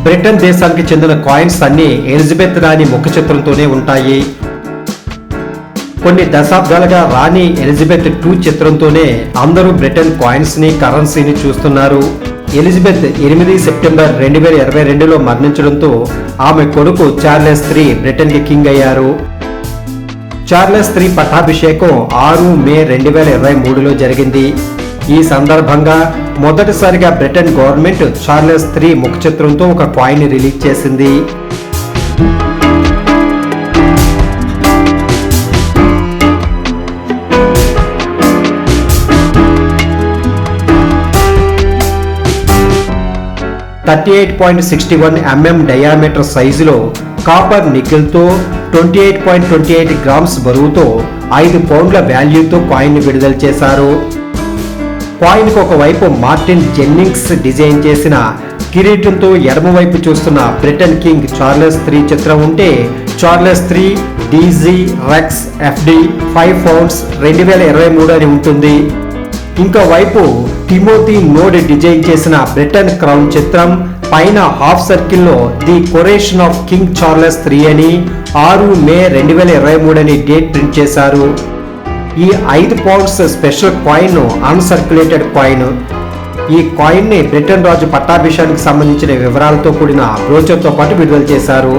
Britain దేశానికి చెందిన coins అన్ని ఎలిజబెత్ రాణి ముఖ చిత్రంతోనే ఉంటాయి. కొన్ని దశాబ్దాలుగా రాణి ఎలిజబెత్ టూ చిత్రంతోనే అందరూ బ్రిటన్ కాయిన్స్ని కరెన్సీని చూస్తున్నారు. ఎలిజబెత్ ఎనిమిది సెప్టెంబర్ రెండు వేల ఇరవై రెండులో మరణించడంతో ఆమె కొడుకు చార్లెస్ త్రీ బ్రిటన్కి కింగ్ అయ్యారు. చార్లెస్ త్రీ పట్టాభిషేకం ఆరు మే రెండు వేల ఇరవై మూడులో జరిగింది. ఈ సందర్భంగా మొదటిసారిగా బ్రిటన్ గవర్నమెంట్ చార్లెస్ త్రీ ముఖ చిత్రంతో ఒక కాయిన్ రిలీజ్ చేసింది. Thirty eight point sixty one MM diameter సైజులో copper నికిల్తో twenty eight point twenty eight grams బరువుతో ఐదు పౌండ్ల వాల్యూతో కాయిన్ విడుదల చేశారు. కాయిన్కు ఒకవైపు మార్టిన్ జెన్నింగ్స్ డిజైన్ చేసిన కిరీటంతో ఎడమవైపు చూస్తున్న బ్రిటన్ కింగ్ చార్లెస్ త్రీ చిత్రం ఉంటే Charles three DG Rex FD five pounds రెండు వేల ఇరవై మూడు అని ఉంటుంది. ఇంకోవైపు టిమోతి నోడ్ డిజైన్ చేసిన బ్రిటన్ క్రౌన్ చిత్రం పైన హాఫ్ సర్కిల్లో the coronation of king Charles three అని ఆరు మే రెండు వేల ఇరవై మూడు అని డేట్ ప్రింట్ చేశారు. ఈ ఐదు pounds special coin uncirculated coin ఈ కాయిన్ని బ్రిటన్ రాజు పట్టాభిషానికి సంబంధించిన వివరాలతో కూడిన బ్రోచర్తో పాటు విడుదల చేశారు.